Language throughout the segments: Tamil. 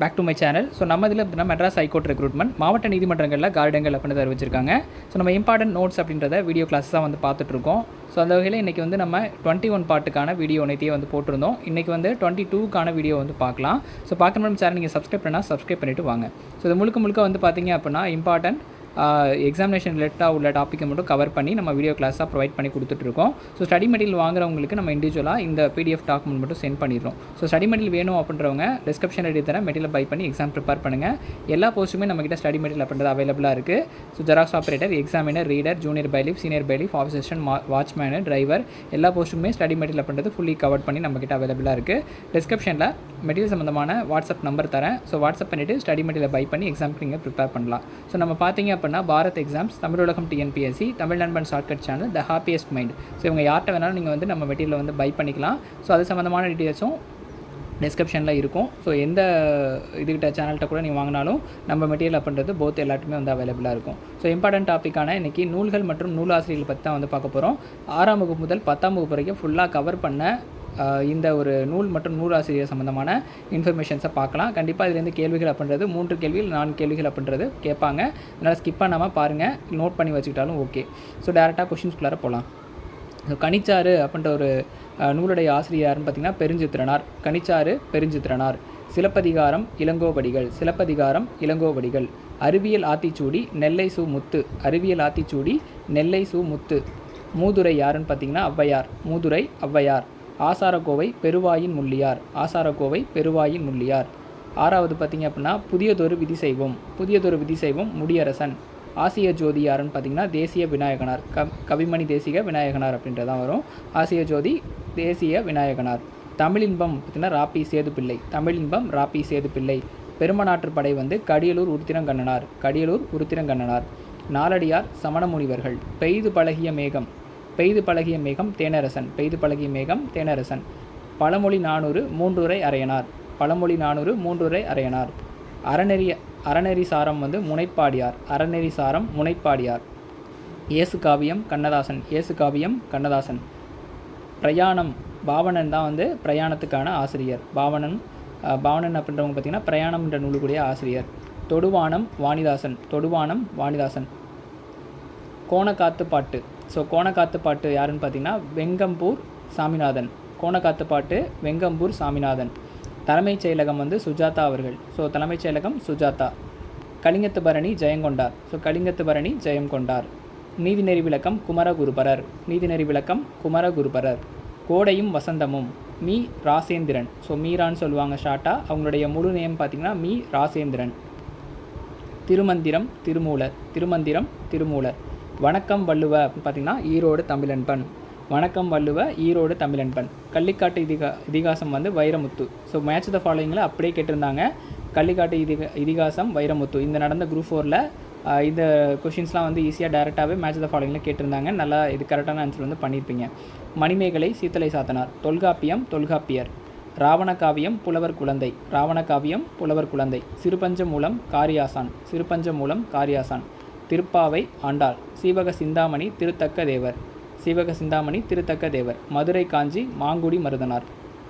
Back to my channel so நம்ம இதில் பார்த்தீங்கன்னா மெட்ராஸ் ஹைகோர்ட் ரெக்ரூட்மெண்ட் மாவட்ட நீதிமன்றங்களில் கார்டங்கள் அப்படின்னு அறிவிச்சிருக்காங்க. ஸோ நம்ம இம்பார்ட்டன்ட் நோட்ஸ் அப்படின்றத வீடியோ கிளாஸஸாக தான் வந்து பார்த்துட்ருக்கோம் ஸோ அந்த வகையில் இன்றைக்கி வந்து நம்ம டுவெண்ட்டி ஒன் பாட்டுக்கான வீடியோ நேற்றையே வந்து போட்டிருந்தோம். இன்றைக்கி வந்து டுவெண்ட்டி டூக்கான வீடியோ வந்து பார்க்கலாம். ஸோ பார்க்க மேடம் சேனல் நீங்கள் சப்ஸ்கிரைப் பண்ணால் சப்ஸ்கிரைப் பண்ணிவிட்டு வாங்க. ஸோ இது முழுக்க முழுக்க வந்து பார்த்தீங்க அப்படின்னா இம்பார்ட்டன்ட் எக்ஸாமினேஷன் ரிலேட்டாக உள்ள டாப்பிக்கை மட்டும் கவர் பண்ணி நம்ம வீடியோ கிளாஸாக ப்ரொவைட் பண்ணி கொடுத்துட்ருக்கோம். ஸோ ஸ்டடி மெட்டீரியல் வாங்குறவங்களுக்கு நம்ம இண்டிவிஜுவலாக இந்த பிடிஎஃப் டாக்குமெண்ட் மட்டும் சென்ட் பண்ணிடுறோம். ஸோ ஸ்டடி மெட்டீரியல் வேணும் அப்படின்றவங்க டிஸ்கிரிப்ஷன் ரெடி தர மெட்டீரியல் பை பண்ணி எக்ஸாம் ப்ரிப்பேர் பண்ணுங்கள் எல்லா போஸ்ட்டுமே நம்மகிட்ட ஸ்டடி மெட்டீரியல் அப்படின்றது அவைலபிளாக இருக்குது so xerox operator examiner reader junior bailiff senior bailiff ஆஃபீஸன் watchman driver எல்லா போஸ்ட்டுமே ஸ்டடி மெட்டீரியல் அப்படின்றது ஃபுல்லி கவர் பண்ணி நம்மகிட்ட அவைலபிளாக இருக்குது டிஸ்கிரிப்ஷனில் மெட்டீரியல் சம்மந்தமான வாட்ஸ்அப் நம்பர் தரேன். ஸோ வாட்ஸ்அப் பண்ணிவிட்டு ஸ்டடி மெட்டீரியல் பை பண்ணி எக்ஸாம்க்கு நீங்கள் ப்ரிப்பேர் பண்ணலாம். ஸோ நம்ம பார்த்தீங்க அப்படின்னா பாரத் எக்ஸாம்ஸ் தமிழ் உலகம் டிஎன்பிஎஸ்சி தமிழ் நண்பன் shortcut channel the happiest mind so இவங்க யார்கிட்ட வேணாலும் நீங்கள் வந்து நம்ம மெட்டீரியல் வந்து பை பண்ணிக்கலாம். ஸோ அது சம்மந்தமான டீட்டெயில்ஸும் டிஸ்கிரிப்ஷனில் இருக்கும். ஸோ எந்த இதுகிட்ட சேனல்கிட்ட கூட நீங்கள் வாங்கினாலும் நம்ம மெட்டீரியல் அப்படின்றது போத் எல்லாத்துமே வந்து அவைலபிளாக இருக்கும். ஸோ இம்பார்ட்டன்ட் டாப்பிக்கான இன்றைக்கி நூல்கள் மற்றும் நூலாசிரியர்கள் பற்றி தான் வந்து பார்க்க போகிறோம் ஆறாம் வகுப்பு முதல் பத்தாம் வகுப்பு வரைக்கும் ஃபுல்லாக கவர் பண்ண இந்த ஒரு நூல் மற்றும் நூலாசிரியர் சம்மந்தமான இன்ஃபர்மேஷன்ஸை பார்க்கலாம். கண்டிப்பாக இதுலேருந்து கேள்விகள் அப்படின்றது மூன்று கேள்விகள் நான்கு கேள்விகள் அப்படின்றது கேட்பாங்க. அதனால் ஸ்கிப் பண்ணாமல் பாருங்கள் நோட் பண்ணி வச்சுக்கிட்டாலும் ஓகே ஸோ டேரெக்டாக கொஷின்ஸ்குள்ளார போகலாம் ஸோ கனிச்சாறு அப்படின்ற ஒரு நூலுடைய ஆசிரியர் யாருன்னு பார்த்தீங்கன்னா பெருஞ்சித்திரனார். கனிச்சாறு பெருஞ்சித்திரனார். சிலப்பதிகாரம் இளங்கோவடிகள். சிலப்பதிகாரம் இளங்கோவடிகள். அறிவியல் ஆத்திச்சூடி நெல்லை சு முத்து. அறிவியல் ஆத்திச்சூடி நெல்லை சு முத்து. மூதுரை யாருன்னு பார்த்தீங்கன்னா ஔவையார். மூதுரை ஔவையார். ஆசாரக்கோவை பெருவாயின் முள்ளியார். ஆசாரக்கோவை பெருவாயின் முள்ளியார். ஆறாவது பார்த்திங்க அப்படின்னா புதியதொரு விதி செய்வோம். புதியதொரு விதி செய்வோம் முடியரசன். ஆசிய ஜோதி யாருன்னு பார்த்தீங்கன்னா தேசிய விநாயகனார். க கவிமணி தேசிக விநாயகனார் அப்படின்றதான் வரும். ஆசிய ஜோதி தேசிய விநாயகனார். தமிழின்பம் பார்த்தீங்கன்னா ராப்பி சேதுப்பிள்ளை. தமிழின்பம் ராப்பி சேதுப்பிள்ளை. பெருமநாட்டு படை வந்து கடியலூர் உருத்திரங்கண்ணனார். கடியலூர் உருத்திரங்கண்ணனார். நாலடியார் சமணமுனிவர்கள். பெய்து பழகிய மேகம். பெய்து பழகிய மேகம் தேனரசன் பெய்து பழகிய மேகம் தேனரசன். பழமொழி நானூறு மூன்றுரை அரையனார். பழமொழி நானூறு மூன்றுரை அரையனார். அறநெறி அறநெறி சாரம் வந்து முனைப்பாடியார். அறநெறி சாரம் முனைப்பாடியார். இயேசு காவியம் கண்ணதாசன் இயேசு காவியம் கண்ணதாசன். பிரயாணம் பாவனன் தான் வந்து பிரயாணத்துக்கான ஆசிரியர். பாவனன் பாவனன் அப்படின்றவங்க பார்த்தீங்கன்னா பிரயாணம் என்ற நூலுக்குடைய ஆசிரியர். தொடுவானம் வாணிதாசன் தொடுவானம் வாணிதாசன். கோணக்காத்து பாட்டு. ஸோ கோணக்காத்து பாட்டு யாருன்னு பார்த்தீங்கன்னா வெங்கம்பூர் சாமிநாதன். கோணக்காத்து பாட்டு வெங்கம்பூர் சாமிநாதன். தலைமைச் செயலகம் வந்து சுஜாதா அவர்கள். ஸோ தலைமைச் செயலகம் சுஜாதா. கலிங்கத்து பரணி ஜெயங்கொண்டார். ஸோ கலிங்கத்து பரணி ஜெயம் கொண்டார் நீதிநெறி விளக்கம் குமரகுருபரர். நீதிநெறி விளக்கம் குமரகுருபரர். கோடையும் வசந்தமும். மீ ராசேந்திரன். ஸோ மீரான்னு சொல்லுவாங்க ஷார்ட்டாக அவங்களுடைய முழு நேம் பார்த்தீங்கன்னா மீ ராசேந்திரன். திருமந்திரம் திருமூலர். திருமந்திரம் திருமூலர். வணக்கம் வள்ளுவ அப்படின்னு பார்த்தீங்கன்னா ஈரோடு தமிழன்பன். வணக்கம் வள்ளுவ ஈரோடு தமிழன்பன். கள்ளிக்காட்டு இதிகா இதிகாசம் வந்து வைரமுத்து. ஸோ மேட்ச் த ஃபாலோயிங்கில் அப்படியே கேட்டிருந்தாங்க. கள்ளிக்காட்டு இதிகா இதிகாசம் வைரமுத்து. இந்த நடந்த குரூப் ஃபோரில் இந்த கொஷின்ஸ்லாம் வந்து ஈஸியாக டேரெக்டாகவே மேட்ச் த ஃபாலோயிங்கில் கேட்டிருந்தாங்க. நல்லா இது கரெக்டான ஆன்சர் வந்து பண்ணியிருப்பீங்க. மணிமேகலை சீத்தலை சாத்தனார். தொல்காப்பியம் தொல்காப்பியர். ராவண காவியம் புலவர் குழந்தை. ராவண காவியம் புலவர் குழந்தை. சிறுபஞ்ச மூலம் காரியாசான். சிறுபஞ்ச மூலம் காரியாசான். திருப்பாவை ஆண்டாள். சீவக சிந்தாமணி திருத்தக்க தேவர். சீவக சிந்தாமணி திருத்தக்க தேவர். மதுரை காஞ்சி மாங்குடி மருதனார்.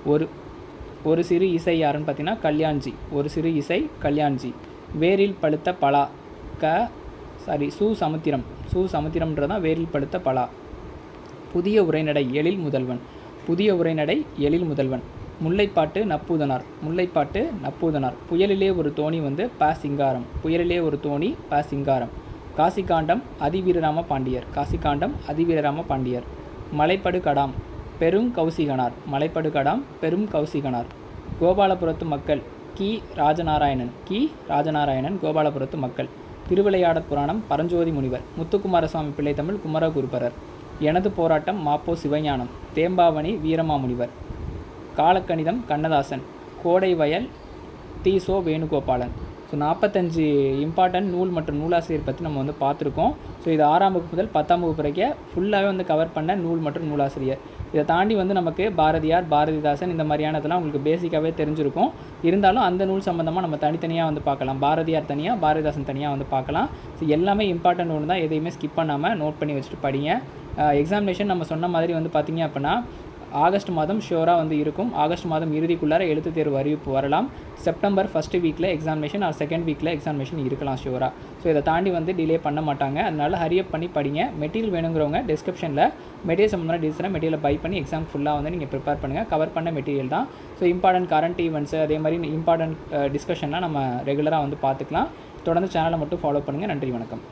ஒரு ஒரு சிறு இசை யாருன்னு பார்த்தீங்கன்னா கல்யாண்ஜி. ஒரு சிறு இசை கல்யாண்ஜி. வேரில் பழுத்த பலா க சாரி சு சமுத்திரம். சு சமுத்திரம்ன்றதான் வேரில் பழுத்த பலா. புதிய உரைநடை எழில் முதல்வன். புதிய உரைநடை எழில் முதல்வன். முல்லைப்பாட்டு நப்பூதனார். முல்லைப்பாட்டு நப்பூதனார். புயலிலே ஒரு தோணி வந்து ப சிங்காரம். புயலிலே ஒரு தோணி ப சிங்காரம். காசிகாண்டம் அதிவீரராம பாண்டியர். காசிகாண்டம் அதிவீரராம பாண்டியர். மலைப்படுகடாம் பெரும் கௌசிகனார். மலைப்படுகடாம் பெரும் கௌசிகனார். கோபாலபுரத்து மக்கள் கி. ராஜநாராயணன். கி. ராஜநாராயணன் கோபாலபுரத்து மக்கள். திருவிளையாடற் புராணம் பரஞ்சோதி முனிவர். முத்துக்குமாரசுவாமி பிள்ளை தமிழ் குமரகுருபரர். எனது போராட்டம் மாப்போ சிவஞானம். தேம்பாவணி வீரமாமுனிவர் காலக்கணிதம் கண்ணதாசன். கோடை வயல் தீசோ வேணுகோபாலன். ஸோ நாற்பத்தஞ்சு இம்பார்ட்டன்ட் நூல் மற்றும் நூலாசிரியர் பற்றி நம்ம வந்து பார்த்துருக்கோம். ஸோ இது ஆறாம் வகுப்பு முதல் பத்தாம் வகுப்பு வரைக்கும் ஃபுல்லாகவே வந்து கவர் பண்ண நூல் மற்றும் நூலாசிரியர். இதை தாண்டி வந்து நமக்கு பாரதியார் பாரதிதாசன் இந்த மாதிரியானதெல்லாம் உங்களுக்கு பேசிக்காகவே தெரிஞ்சிருக்கும். இருந்தாலும் அந்த நூல் சம்மந்தமாக நம்ம தனித்தனியாக வந்து பார்க்கலாம். பாரதியார் தனியாக பாரதிதாசன் தனியாக வந்து பார்க்கலாம். ஸோ எல்லாமே இம்பார்ட்டன்ட் ஒன்று தான். எதையுமே ஸ்கிப் பண்ணாமல் நோட் பண்ணி வச்சுட்டு படிங்க. எக்ஸாமினேஷன் நம்ம சொன்ன மாதிரி வந்து பார்த்திங்க அப்படின்னா ஆகஸ்ட் மாதம் ஷியோராக வந்து இருக்கும். ஆகஸ்ட் மாதம் இறுதிக்குள்ளார எழுத்து தேர்வு அறிவிப்பு வரலாம். செப்டம்பர் ஃபஸ்ட்டு வீக்கில் எக்ஸாமினேஷன் ஆர் செகண்ட் வீக்கில் எக்ஸாமினேஷன் இருக்கலாம் ஷியோராக ஸோ இதை தாண்டி வந்து டிலே பண்ண மாட்டாங்க. அதனால் ஹரியப் பண்ணி படிங்க. மெட்டீரியல் வேணுங்கிறவங்க டிஸ்கிரிப்ஷனில் மெட்டீரியல் சம்மந்தமான டீல்ஸ்லாம் மெட்டீரியலை பை பண்ணி எக்ஸாம் ஃபுல்லாக வந்து நீங்கள் ப்ரிப்பேர் பண்ணுங்கள் கவர் பண்ண மெட்டீரியல் தான். ஸோ இம்பார்ட்டன்ட் கரண்ட் ஈவெண்ட்ஸு அதே மாதிரி இம்பார்ட்டன்ட் டிஸ்கஷன்லாம் நம்ம ரெகுலராக வந்து பார்த்துக்கலாம். தொடர்ந்து சேனலை மட்டும் ஃபாலோ பண்ணுங்கள் நன்றி வணக்கம்.